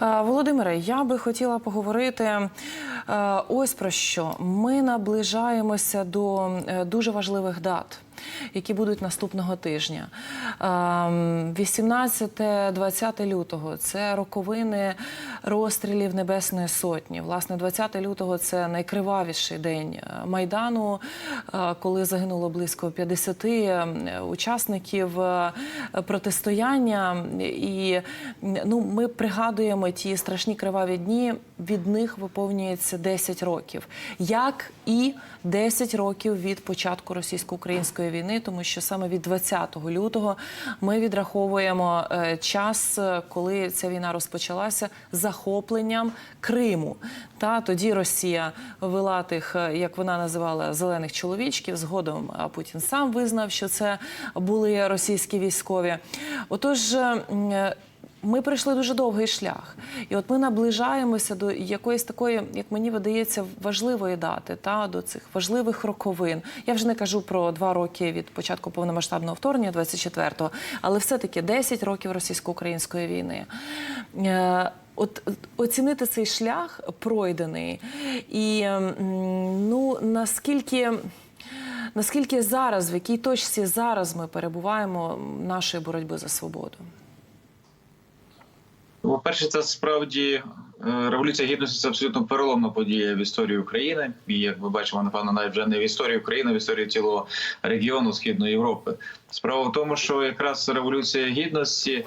Володимире, я би хотіла поговорити е, ось про що. Ми наближаємося до е, дуже важливих дат. Які будуть наступного тижня. Ем, 18-20 лютого це роковини розстрілів Небесної Сотні. Власне, 20 лютого це найкривавіший день е, Майдану, е, коли загинуло близько 50 е, учасників е, протистояння. І ну, ми пригадуємо ті страшні криваві дні. Від них виповнюється 10 років, як і 10 років від початку російсько-української війни, тому що саме від 20 лютого ми відраховуємо е, час, е, коли ця війна розпочалася захопленням Криму. Та тоді Росія вела тих, е, як вона називала, зелених чоловічків. Згодом Путін сам визнав, що це були російські військові. Отож. Ми пройшли дуже довгий шлях, і от ми наближаємося до якоїсь такої, як мені видається, важливої дати та до цих важливих роковин. Я вже не кажу про два роки від початку повномасштабного вторгнення, 24-го, але все-таки 10 років російсько-української війни. Е, От оцінити цей шлях пройдений, і ну наскільки. Наскільки зараз, в якій точці зараз ми перебуваємо нашої боротьби за свободу? Ну, По-перше, це справді е, революція гідності це абсолютно переломна подія в історії України. І як ми бачимо, напевно, навіть вже не в історії України, а в історії цілого регіону Східної Європи. Справа в тому, що якраз революція гідності.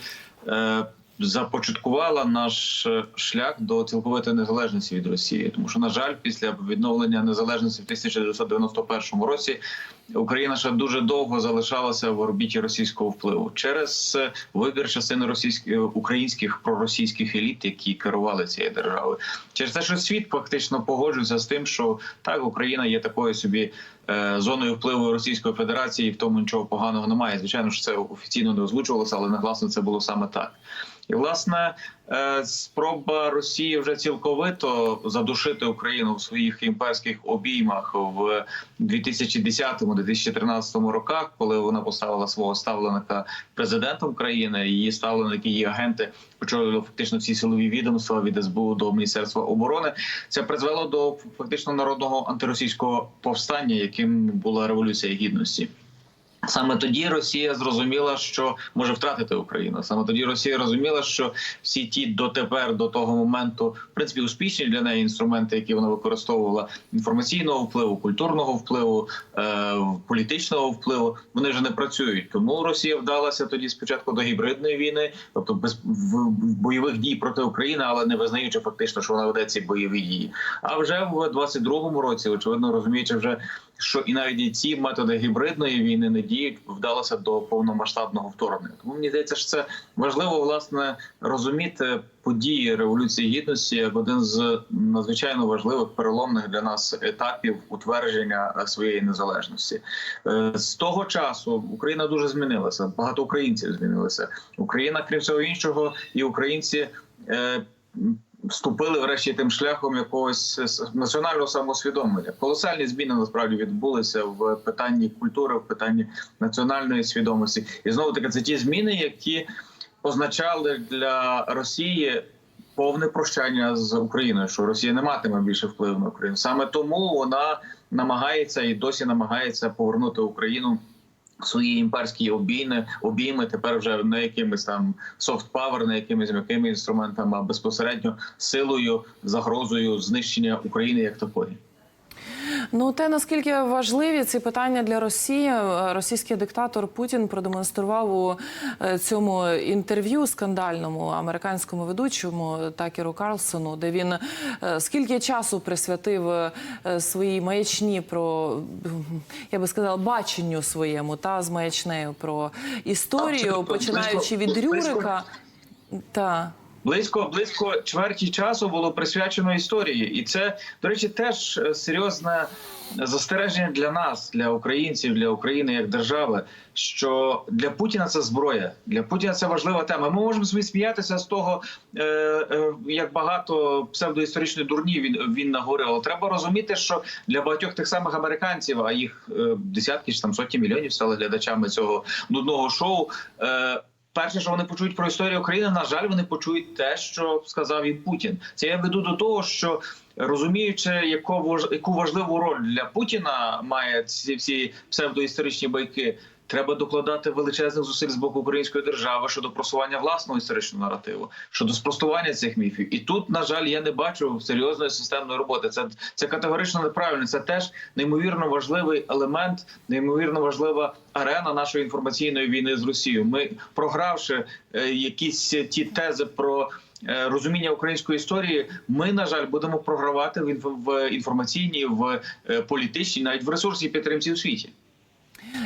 е, Започаткувала наш е, шлях до цілковитої незалежності від Росії, тому що на жаль, після відновлення незалежності в 1991 році Україна ще дуже довго залишалася в орбіті російського впливу через е, вибір частини російських українських проросійських еліт, які керували цією державою. Через те, що світ фактично погоджується з тим, що так Україна є такою собі е, зоною впливу Російської Федерації, і в тому нічого поганого немає. Звичайно ж, це офіційно не озвучувалося, але нагласно це було саме так. І власне е, спроба Росії вже цілковито задушити Україну в своїх імперських обіймах в 2010-2013 роках, коли вона поставила свого ставленика президентом країни. Її ставленики, її агенти очолювали фактично всі силові відомства від СБУ до Міністерства оборони. Це призвело до фактично народного антиросійського повстання, яким була революція гідності. Саме тоді Росія зрозуміла, що може втратити Україну. Саме тоді Росія розуміла, що всі ті дотепер до того моменту, в принципі, успішні для неї інструменти, які вона використовувала інформаційного впливу, культурного впливу, е, політичного впливу, вони вже не працюють. Тому Росія вдалася тоді спочатку до гібридної війни, тобто без бойових дій проти України, але не визнаючи фактично, що вона веде ці бойові дії. А вже в 22-му році, очевидно, розуміючи вже. Що і навіть і ці методи гібридної війни не діють, вдалося до повномасштабного вторгнення. Тому мені здається, що це важливо власне розуміти події революції гідності як один з надзвичайно важливих переломних для нас етапів утвердження е, своєї незалежності. Е, З того часу Україна дуже змінилася. Багато українців змінилися. Україна, крім всього іншого, і українці. Е, Вступили врешті тим шляхом якогось національного самосвідомлення. Колосальні зміни насправді відбулися в питанні культури, в питанні національної свідомості. І знову таки це ті зміни, які означали для Росії повне прощання з Україною, що Росія не матиме більше впливу на Україну. Саме тому вона намагається і досі намагається повернути Україну. Свої імперські обійми, обійми тепер вже не якимись там софт-павер, не якимись м'якими інструментами, а безпосередньо силою, загрозою знищення України як такої. Ну, те наскільки важливі ці питання для Росії, е, російський диктатор Путін продемонстрував у е, цьому інтерв'ю скандальному американському ведучому Такеру Карлсону, де він е, скільки часу присвятив своїй маячні про я би сказала, баченню своєму та з маячнею про історію, починаючи від Рюрика. Та Близько близько чверті часу було присвячено історії, і це до речі, теж е, серйозне застереження для нас, для українців, для України як держави. Що для Путіна це зброя, для Путіна це важлива тема. Ми можемо собі сміятися з того, е, е, як багато псевдоісторичної дурні він він наговорив. Але треба розуміти, що для багатьох тих самих американців, а їх десятки чи там сотні мільйонів стали глядачами цього нудного шоу. Перше, що вони почують про історію України, на жаль, вони почують те, що сказав і Путін. Це я веду до того, що розуміючи, яку яку важливу роль для Путіна має ці всі псевдоісторичні байки. Треба докладати величезних зусиль з боку української держави щодо просування власного історичного наративу, щодо спростування цих міфів. І тут, на жаль, я не бачу серйозної системної роботи. Це, це категорично неправильно. Це теж неймовірно важливий елемент, неймовірно важлива арена нашої інформаційної війни з Росією. Ми програвши е, якісь ті тези про. е, Розуміння української історії, ми на жаль будемо програвати в інфо- в інформаційній, в е, політичній, навіть в ресурсній підтримці у світі.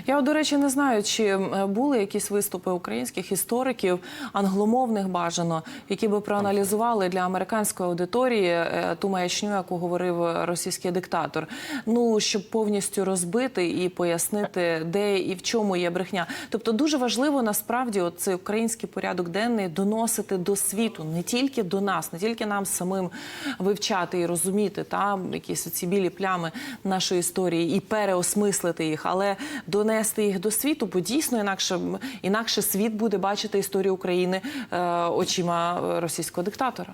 Я, до речі, не знаю, чи були якісь виступи українських істориків, англомовних бажано, які би проаналізували для американської аудиторії е, ту маячню, яку говорив російський диктатор. Ну щоб повністю розбити і пояснити, де і в чому є брехня. Тобто, дуже важливо насправді цей український порядок денний доносити до світу, не тільки до нас, не тільки нам самим вивчати і розуміти там якісь ці білі плями нашої історії і переосмислити їх, але донести їх до світу, бо дійсно інакше інакше світ буде бачити історію України е, очима е, російського диктатора.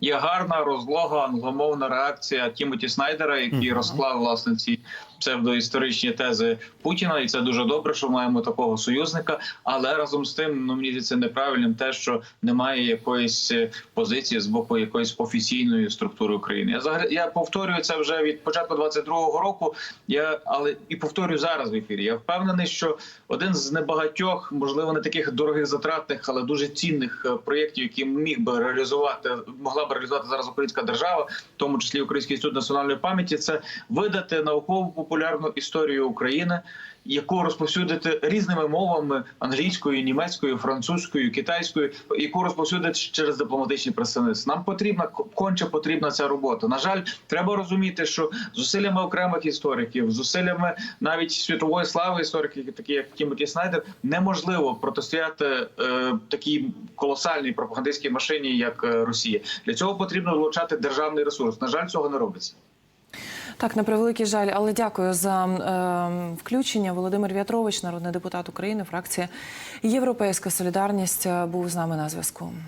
Є гарна розлога англомовна реакція Тімоті Снайдера, який розклав власне ці псевдоісторичні тези Путіна, і це дуже добре, що маємо такого союзника. Але разом з тим, ну мені здається неправильним те, що немає якоїсь е, позиції з боку якоїсь офіційної структури України. Я я повторюю це вже від початку 22-го року. Я але і повторюю зараз в ефірі. Я впевнений, що один з небагатьох, можливо, не таких дорогих затратних, але дуже цінних е, проєктів, які міг би реалізувати, могла б реалізувати зараз українська держава, в тому числі Український інститут національної пам'яті, це видати наукову популярну історію України. Яку розповсюдити різними мовами англійською, німецькою, французькою, китайською, яку розповсюдити через дипломатичні представництва. Нам потрібна конче потрібна ця робота. На жаль, треба розуміти, що зусиллями окремих істориків, зусиллями навіть світової слави істориків, такі як Тімоті Снайдер, неможливо протистояти е, такій колосальній пропагандистській машині, як е, Росія. Для цього потрібно влучати державний ресурс. На жаль, цього не робиться. Так, на превеликий жаль, але дякую за е, включення. Володимир В'ятрович, народний депутат України, фракція Європейська Солідарність, е, був з нами на зв'язку.